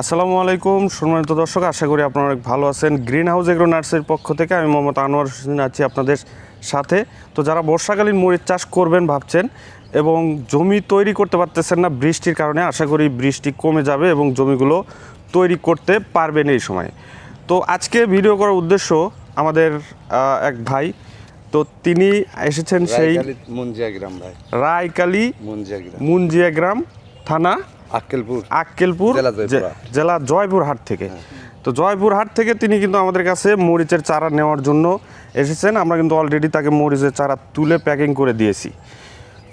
আসসালামু আলাইকুম সম্মানিত দর্শক আশা করি আপনারা অনেক ভালো আছেন। গ্রিন হাউস এগ্রো নার্সারির পক্ষ থেকে আমি মোহাম্মদ আনোয়ার হোসেন আছি আপনাদের সাথে। তো যারা বর্ষাকালীন মরিচ চাষ করবেন ভাবছেন এবং জমি তৈরি করতে পারতেছেন না বৃষ্টির কারণে আশা করি বৃষ্টি কমে যাবে এবং জমিগুলো তৈরি করতে পারবেন এই সময়। তো আজকে ভিডিও করার উদ্দেশ্য আমাদের এক ভাই। তো তিনি এসেছেন সেই মুঞ্জিয়া গ্রাম ভাই। রায়কালী মুঞ্জিয়া গ্রাম। মুঞ্জিয়া গ্রাম থানা। আক্কেলপুর আক্কেলপুর জেলা জয়পুরহাট। থেকে। তো জয়পুরহাট থেকে তিনি কিন্তু আমাদের কাছে মরিচের চারা নেওয়ার জন্য এসেছেন। আমরা কিন্তু অলরেডি তাকে মরিচের চারা তুলে প্যাকিং করে দিয়েছি।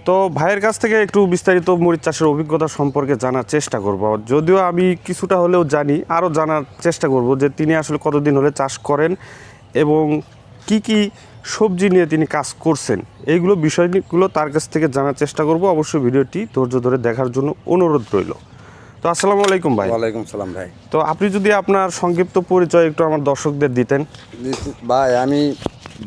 তো ভাইয়ের কাছ থেকে একটু বিস্তারিত মরিচ চাষের অভিজ্ঞতা সম্পর্কে জানার চেষ্টা করব। যদিও আমি কিছুটা হলেও জানি আরও জানার চেষ্টা করব যে তিনি আসলে কতদিন হলে চাষ করেন এবং কি কি সবজি নিয়ে তিনি কাজ করছেন। এইগুলো বিষয়গুলো তার কাছ থেকে জানার চেষ্টা করব। অবশ্যই ভিডিওটি ধৈর্য ধরে দেখার জন্য অনুরোধ রইল। তো আসসালামু আলাইকুম ভাই। ওয়ালাইকুম সালাম ভাই। তো আপনি যদি আপনার সংক্ষিপ্ত পরিচয় একটু আমার দর্শকদের দিতেন। ভাই আমি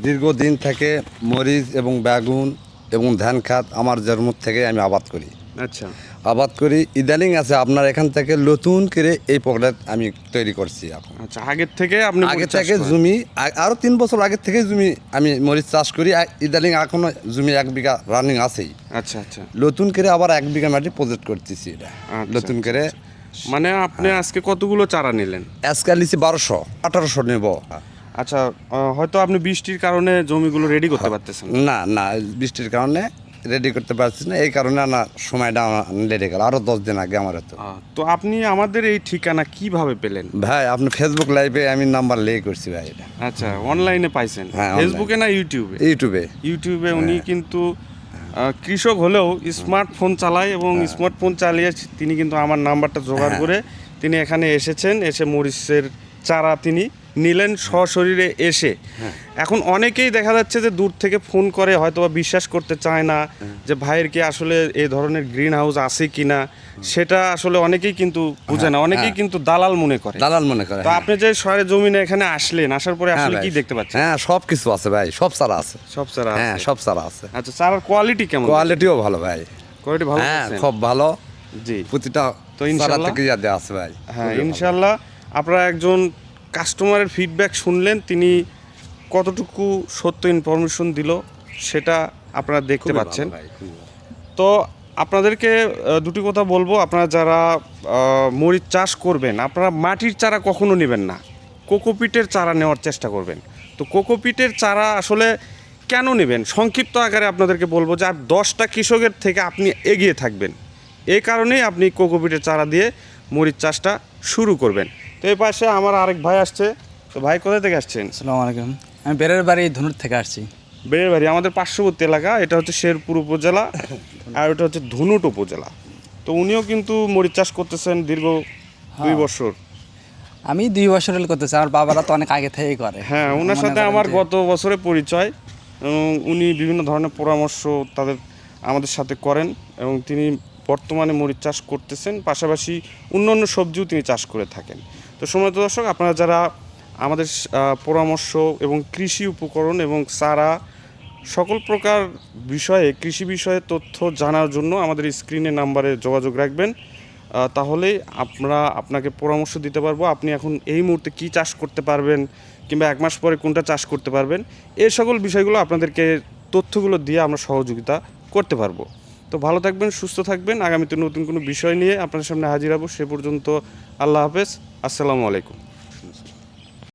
দীর্ঘদিন থেকে মরিচ এবং বেগুন এবং ধান খাত আমার জন্ম থেকে আমি আবাদ করি। আচ্ছা। আবাদ করি। ইদানিং আছে আপনার এখান থেকে নতুন করে এই প্রোডাক্ট আমি তৈরি করছি এখন। আচ্ছা আগের থেকে আপনি আগে থেকে জমি আরও তিন বছর আগের থেকে জমি আমি মরিচ চাষ করি। ইদানিং এখনও জমি এক বিঘা রানিং আছেই। আচ্ছা আচ্ছা। নতুন করে আবার এক বিঘা মাটি প্রজেক্ট করতেছি এটা। আচ্ছা, নতুন করে মানে আপনি আজকে কতগুলো চারা নিলেন? আজকাল নিচ্ছি বারোশো আঠারোশো নেব। আচ্ছা হয়তো আপনি বৃষ্টির কারণে জমিগুলো রেডি করতে পারতেছেন না। না না বৃষ্টির কারণে রেডি করতে পারছি না এই কারণে না সময়টা লেটে গেল আরও দশ দিন আগে আমার তো তো আপনি আমাদের এই ঠিকানা কীভাবে পেলেন? ভাই আপনি ফেসবুক লাইভে আমি নাম্বার লে করছি ভাই এটা। আচ্ছা অনলাইনে পাইছেন? হ্যাঁ, ফেসবুকে না ইউটিউবে ইউটিউবে ইউটিউবে উনি কিন্তু কৃষক হলেও স্মার্টফোন চালায় এবং স্মার্টফোন চালিয়ে তিনি কিন্তু আমার নাম্বারটা জোগাড় করে তিনি এখানে এসেছেন এসে মরিচের চারা তিনি নিলেন সশরীরে এসে। এখন অনেকেই দেখা যাচ্ছে যে দূর থেকে ফোন করে হয়তো বা বিশ্বাস করতে চায় না যে ভাইয়ের কি আসলে এই ধরনের গ্রিন হাউস আছে কিনা। সেটা আসলে অনেকেই কিন্তু বুঝে না অনেকেই কিন্তু দালাল মনে করে। দালাল মনে করে তো হ্যাঁ। আপনি যে শহরে জমিনে এখানে আসলেন আসার পরে হ্যাঁ আসলে কি দেখতে পাচ্ছেন? হ্যাঁ সব কিছু আছে ভাই সব সারা আছে। সব চারা হ্যাঁ সব সারা আছে। আচ্ছা চারার কোয়ালিটি কেমন? কোয়ালিটিও ভালো ভাই। কোয়ালিটি ভালো হ্যাঁ খুব ভালো। জি। প্রতিটা তো ইনশাল্লাহ? থেকে আছে ভাই হ্যাঁ। ইনশাল্লাহ। আপনারা একজন কাস্টমারের ফিডব্যাক শুনলেন তিনি কতটুকু সত্য ইনফরমেশন দিল সেটা আপনারা দেখতে পাচ্ছেন। তো আপনাদেরকে দুটি কথা বলব। আপনারা যারা মরিচ চাষ করবেন আপনারা মাটির চারা কখনো নেবেন না। কোকোপিটের চারা নেওয়ার চেষ্টা করবেন। তো কোকোপিটের চারা আসলে কেন নেবেন? সংক্ষিপ্ত আকারে আপনাদেরকে বলব যে আর দশটা কৃষকের থেকে আপনি এগিয়ে থাকবেন। এই কারণেই আপনি কোকোপিটের চারা দিয়ে মরিচ চাষটা শুরু করবেন। তো এই পাশে আমার আরেক ভাই আসছে। তো ভাই কোথা থেকে আসছেন? আসসালামু আলাইকুম। আমি বেরের বাড়ি ধনুর থেকে আসছি। বেড়ের বাড়ি আমাদের পার্শ্ববর্তী এলাকা। এটা হচ্ছে শেরপুর উপজেলা আর এটা হচ্ছে ধুনুট উপজেলা। তো উনিও কিন্তু মরিচ চাষ করতেছেন দীর্ঘ দুই বছর। আমি দুই বছর করতেছি আমার বাবারা তো অনেক আগে থেকেই করে। হ্যাঁ ওনার সাথে আমার গত বছরে পরিচয় এবং উনি বিভিন্ন ধরনের পরামর্শ তাদের আমাদের সাথে করেন এবং তিনি বর্তমানে মরিচ চাষ করতেছেন। পাশাপাশি অন্য অন্য সবজিও তিনি চাষ করে থাকেন। তো সময় দর্শক আপনারা যারা আমাদের পরামর্শ এবং কৃষি উপকরণ এবং সারা সকল প্রকার বিষয়ে কৃষি বিষয়ে তথ্য জানার জন্য আমাদের স্ক্রিনে নাম্বারে যোগাযোগ রাখবেন। আহ, তাহলেই আমরা আপনাকে পরামর্শ দিতে পারব আপনি এখন এই মুহূর্তে কি চাষ করতে পারবেন কিংবা এক মাস পরে কোনটা চাষ করতে পারবেন। এই সকল বিষয়গুলো আপনাদেরকে তথ্যগুলো দিয়ে আমরা সহযোগিতা করতে পারব। তো ভালো থাকবেন, সুস্থ থাকবেন। আগামীতে নতুন কোনো বিষয় নিয়ে আপনার সামনে হাজির হব। সে পর্যন্ত আল্লাহ হাফেজ। আসসালামু আলাইকুম।